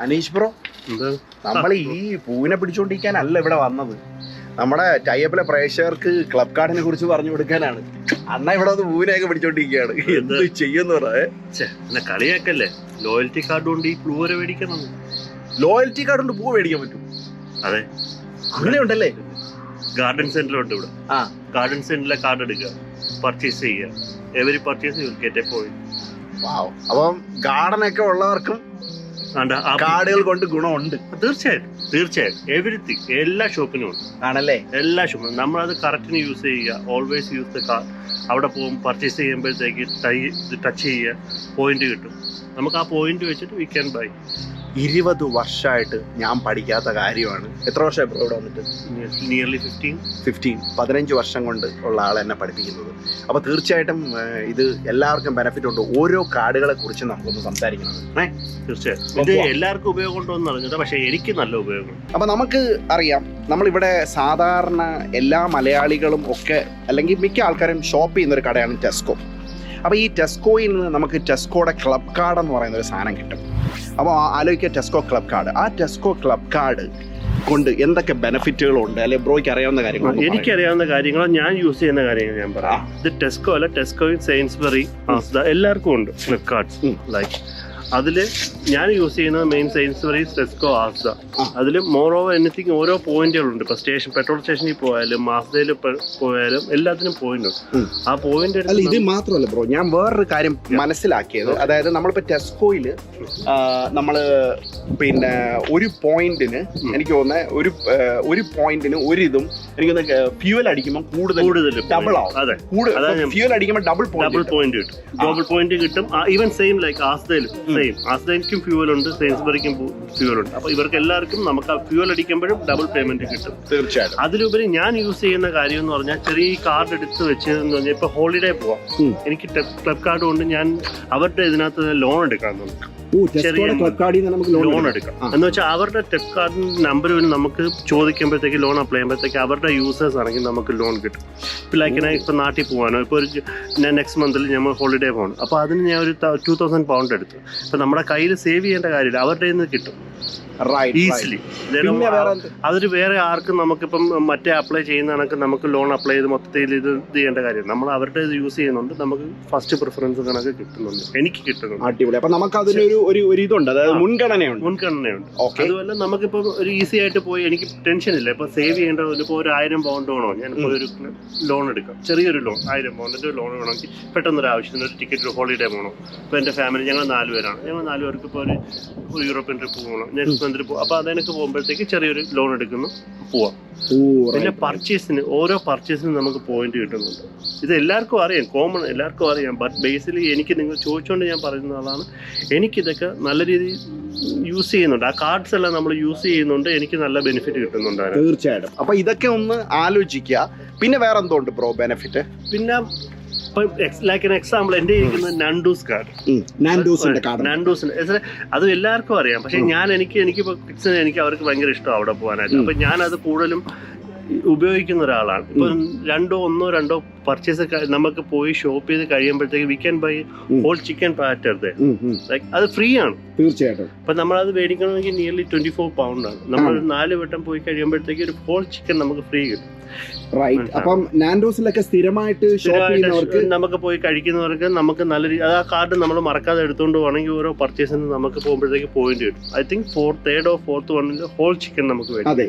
Aneesh bro നമ്മൾ ഈ പൂവിനെ പിടിച്ചോണ്ടിരിക്കാനല്ല ഇവിടെ വന്നത്. നമ്മുടെ ടൈപ്പിലെ പ്രേക്ഷകർക്ക് ക്ലബ് കാർഡിനെ കുറിച്ച് പറഞ്ഞു കൊടുക്കാനാണ്. അന്ന ഇവിടെ വന്ന് പൂവിനെയൊക്കെ പിടിച്ചോണ്ടിരിക്കുകയാണ്. എന്ത് ചെയ്യുന്ന കളിയാക്കല്ലേ? ലോയൽറ്റി കാർഡ് കൊണ്ട് ഈ പ്ലൂ വരെ മേടിക്കണം. ലോയൽറ്റി കാർഡ് കൊണ്ട് പൂ മേടിക്കാൻ പറ്റും. അതെ. അങ്ങനെ ഉണ്ടല്ലേ ഗാർഡൻ സെന്റർ ഉണ്ട് ഇവിടെ. ആ. ഗാർഡൻ സെന്ററിലെ കാർഡ് എടുക്കുക. പർച്ചേസ് ചെയ്യുക. Every purchase you get a point അപ്പം ഗാർഡനൊക്കെ ഉള്ളവർക്കും കാർഡുകൾ കൊണ്ട് ഗുണമുണ്ട്. തീർച്ചയായിട്ടും തീർച്ചയായും എവരിത്തിങ് എല്ലാ ഷോപ്പിനും ഉണ്ട്. ആണല്ലേ? എല്ലാ ഷോപ്പിനും നമ്മളത് കറക്റ്റിന് യൂസ് ചെയ്യുക. ഓൾവേസ് യൂസ് ദ കാർഡ് അവിടെ പോകും പർച്ചേസ് ചെയ്യുമ്പോഴത്തേക്ക് ടൈ ടച്ച് ചെയ്യുക. പോയിന്റ് കിട്ടും. നമുക്ക് ആ പോയിന്റ് വെച്ചിട്ട് വി ക്യാൻ ബൈ ഇരുപത് വർഷമായിട്ട് ഞാൻ പഠിക്കാത്ത കാര്യമാണ്. എത്ര വർഷമായി ബ്രോ ഇവിടെ വന്നിട്ട്? നിയർലി ഫിഫ്റ്റീൻ ഫിഫ്റ്റീൻ പതിനഞ്ച് വർഷം കൊണ്ട് ഉള്ള ആൾ എന്നെ പഠിപ്പിക്കുന്നത്. അപ്പോൾ തീർച്ചയായിട്ടും ഇത് എല്ലാവർക്കും ബെനഫിറ്റ് ഉണ്ട്. ഓരോ കാർഡുകളെ കുറിച്ച് നമുക്കൊന്ന് സംസാരിക്കണം. ഏ? തീർച്ചയായും ഇത് എല്ലാവർക്കും ഉപയോഗം ഉണ്ടോ എന്ന് അറിഞ്ഞിട്ട് പക്ഷേ എനിക്ക് നല്ല ഉപയോഗം അപ്പോൾ നമുക്ക് അറിയാം നമ്മളിവിടെ സാധാരണ എല്ലാ മലയാളികളും ഒക്കെ അല്ലെങ്കിൽ മിക്ക ആൾക്കാരും ഷോപ്പ് ചെയ്യുന്ന ഒരു കടയാണ് ടെസ്കോ അപ്പോൾ ഈ ടെസ്കോയിൽ നിന്ന് നമുക്ക് ടെസ്കോയുടെ ക്ലബ് കാർഡ് എന്ന് പറയുന്ന ഒരു സാധനം കിട്ടും. അപ്പോൾ ആലോചിക്കുക ടെസ്കോ ക്ലബ് കാർഡ് ആ ടെസ്കോ ക്ലബ് കാർഡ് കൊണ്ട് എന്തൊക്കെ ബെനിഫിറ്റുകളുണ്ട് അല്ലെ ബ്രോയ്ക്ക് അറിയാവുന്ന കാര്യങ്ങൾ എനിക്കറിയാവുന്ന കാര്യങ്ങൾ ഞാൻ യൂസ് ചെയ്യുന്ന കാര്യങ്ങൾ ഞാൻ പറയാം. ഇത് ടെസ്കോ അല്ല ടെസ്കോയും സെയിൻസ്ബറി എല്ലാവർക്കും ഉണ്ട് ഫ്ലിപ്കാർട്ട്. ലൈക്ക് അതിൽ ഞാൻ യൂസ് ചെയ്യുന്നത് മെയിൻ സെയിൻസ്ബറി ടെസ്കോ ആസ്ദ ആ. അതിൽ മോർ ഓവർ എനിത്തിങ് ഓരോ പോയിന്റുകളുണ്ട് ഇപ്പൊ സ്റ്റേഷൻ പെട്രോൾ സ്റ്റേഷനിൽ പോയാലും മാസയിൽ പോയാലും എല്ലാത്തിനും പോയിന്റ് ഉണ്ട്. ആ പോയിന്റ് അല്ല ഇത് മാത്രമല്ല ബ്രോ ഞാൻ വേറൊരു കാര്യം മനസ്സിലാക്കിയത്. അതായത് നമ്മളിപ്പോ ടെസ്കോയിൽ നമ്മൾ പിന്നെ ഒരു പോയിന്റിന് എനിക്ക് തോന്നുന്നത് ഒരു ഒരു പോയിന്റിന് ഒരു ഇതും എനിക്ക് തോന്നുന്നത് ഫ്യൂവൽ അടിക്കുമ്പോൾ കൂടുതൽ കൂടുതൽ ഡബിൾ ആവും. അതെ. കൂടുതൽ ഫ്യൂവൽ അടിക്കുമ്പോൾ ഡബിൾ ഡബിൾ പോയിന്റ് പോയിന്റ് കിട്ടും. ഡബിൾ പോയിന്റ് കിട്ടും. ഈവൻ സെയിം ലൈക്ക് ആസ്തയിലും സെയിം ആസ്ലൈൻക്കും ഫ്യൂവൽ ഉണ്ട് സെയിൻസ്ബറിക്കും ഫ്യൂവൽ ഉണ്ട്. അപ്പൊ ഇവർക്ക് എല്ലാവർക്കും നമുക്ക് ആ ഫ്യൂവൽ അടിക്കുമ്പോഴും ഡബിൾ പേയ്മെന്റ് കിട്ടും. തീർച്ചയായിട്ടും. അതിലുപരി ഞാൻ യൂസ് ചെയ്യുന്ന കാര്യം എന്ന് പറഞ്ഞാൽ ചെറിയ കാർഡ് എടുത്ത് വെച്ചതെന്ന് പറഞ്ഞാൽ ഇപ്പൊ ഹോളിഡേ പോവാം. എനിക്ക് ക്ലബ് കാർഡ് കൊണ്ട് ഞാൻ അവരുടെ ഇതിനകത്ത് ലോൺ എടുക്കാൻ നമുക്ക് ലോൺ എടുക്കാം. എന്ന് വെച്ചാൽ അവരുടെ ടെക് കാർഡിന് നമ്പർ നമുക്ക് ചോദിക്കുമ്പോഴത്തേക്ക് ലോൺ അപ്ലൈ ചെയ്യുമ്പോഴത്തേക്ക് അവരുടെ യൂസേഴ്സ് ആണെങ്കിൽ നമുക്ക് ലോൺ കിട്ടും. ഇപ്പം ലൈക്ക് ഞാൻ ഇപ്പം നാട്ടിൽ പോകാനോ ഇപ്പോൾ ഒരു ഞാൻ നെക്സ്റ്റ് മന്തിൽ ഞമ്മൾ ഹോളിഡേ പോകണം അപ്പോൾ അതിന് ഞാൻ ഒരു ടു തൗസൻഡ് പൗണ്ട് എടുത്തു. അപ്പം നമ്മുടെ കയ്യിൽ സേവ് ചെയ്യേണ്ട കാര്യമില്ല. അവരുടെ നിന്ന് കിട്ടും. ഈസിലി? അതൊരു വേറെ ആർക്കും നമുക്കിപ്പം മറ്റേ അപ്ലൈ ചെയ്യുന്ന കണക്ക് നമുക്ക് ലോൺ അപ്ലൈ ചെയ്ത് മൊത്തത്തിൽ ഇത് ചെയ്യേണ്ട കാര്യം നമ്മൾ അവരുടെ ഇത് യൂസ് ചെയ്യുന്നുണ്ട്. നമുക്ക് ഫസ്റ്റ് പ്രിഫറൻസ് കണക്ക് കിട്ടുന്നുണ്ട്. എനിക്ക് കിട്ടുന്നുണ്ട്. അടിപൊളി. അപ്പൊ നമുക്ക് അതിനൊരു ഒരു ഒരു ഇതുണ്ട്. അതായത് മുൻഗണനയുണ്ട്. മുൻഗണനയുണ്ട്. അതുപോലെ നമുക്കിപ്പോൾ ഒരു ഈസി ആയിട്ട് പോയി എനിക്ക് ടെൻഷൻ ഇല്ല. ഇപ്പൊ സേവ് ചെയ്യേണ്ട ഇപ്പോൾ ഒരു ആയിരം പൗണ്ട് വേണോ? ഞാനിപ്പോൾ ഒരു ലോൺ എടുക്കാം. ചെറിയൊരു ലോൺ ആയിരം പൗണ്ടിന്റെ ലോൺ വേണമെങ്കിൽ പെട്ടെന്ന് ഒരു ആവശ്യത്തിന് ഒരു ടിക്കറ്റ് ഹോളിഡേ പോകണം. ഇപ്പൊ എന്റെ ഫാമിലി ഞങ്ങൾ നാലുപേരാണ് ഞങ്ങൾ നാലുപേർക്ക് ഇപ്പോൾ ഒരു ഒരു യൂറോപ്യൻ ട്രിപ്പ് പോകണം. നെക്സ്റ്റ് മന്തിൽ പോകും അപ്പോൾ അതിനൊക്കെ പോകുമ്പോഴത്തേക്ക് ചെറിയൊരു ലോൺ എടുക്കുന്നു പോവാം. പിന്നെ പർച്ചേസിന് ഓരോ പർച്ചേസിനും നമുക്ക് പോയിന്റ് കിട്ടുന്നുണ്ട്. ഇത് എല്ലാവർക്കും അറിയാം കോമൺ എല്ലാവർക്കും അറിയാം ബട്ട് ബേസിലി എനിക്ക് നിങ്ങൾ ചോദിച്ചുകൊണ്ട് ഞാൻ പറയുന്നതാണ് എനിക്കിതൊക്കെ നല്ല രീതിയിൽ യൂസ് ചെയ്യുന്നുണ്ട്. ആ കാർഡ്സ് എല്ലാം നമ്മൾ യൂസ് ചെയ്യുന്നുണ്ട്. എനിക്ക് നല്ല ബെനിഫിറ്റ് കിട്ടുന്നുണ്ട്. തീർച്ചയായിട്ടും. അപ്പൊ ഇതൊക്കെ ഒന്ന് ആലോചിക്കുക. പിന്നെ വേറെ എന്തോ ഉണ്ട് ബ്രോ ബെനിഫിറ്റ് പിന്നെ ലൈക്ക് എക്സാമ്പിൾ എന്റെ ഇരിക്കുന്നത് നണ്ടൂസ് കാർഡ് നാൻഡോസിന്റെ കാർഡ് നാൻഡൂസിന് അത് എല്ലാവർക്കും അറിയാം. പക്ഷെ. ഞാൻ എനിക്ക് എനിക്ക് കിഡ്സിന് എനിക്ക് അവർക്ക് ഭയങ്കര ഇഷ്ടം അവിടെ പോകാനായിട്ട്. അപ്പൊ ഞാൻ അത് കൂടുതലും ഉപയോഗിക്കുന്ന ഒരാളാണ്. ഇപ്പൊ രണ്ടോ ഒന്നോ രണ്ടോ പർച്ചേസ് നമുക്ക് പോയി ഷോപ്പ് ചെയ്ത് കഴിയുമ്പോഴത്തേക്ക് we can buy. Whole chicken platter like അത് ഫ്രീ ആണ്. തീർച്ചയായിട്ടും. അപ്പൊ നമ്മൾ അത് മേടിക്കണമെങ്കിൽ നിയർലി ട്വന്റി ഫോർ പൗണ്ട് ആണ് നമ്മൾ നാല് വട്ടം പോയി കഴിയുമ്പോഴത്തേക്ക് ഒരു ഹോൾ ചിക്കൻ നമുക്ക് ഫ്രീ കിട്ടും. റൈറ്റ് അപ്പം നാൻഡോസിലൊക്കെ സ്ഥിരമായിട്ട് ഷോപ്പ് ചെയ്യുന്നവർക്ക് നമുക്ക് പോയി കഴിക്കുന്നവർക്ക് നമുക്ക് നല്ല രീതി ആ കാർഡ് നമ്മൾ മറക്കാതെ എടുത്തുകൊണ്ട് പോകണമെങ്കിൽ ഓരോ പർച്ചേസിന് നമുക്ക് പോകുമ്പോഴത്തേക്ക് പോയിന്റ് കിട്ടും. I think four third or fourth വണ്ണിൽ ഹോൾ ചിക്കൻ നമുക്ക് അതെ.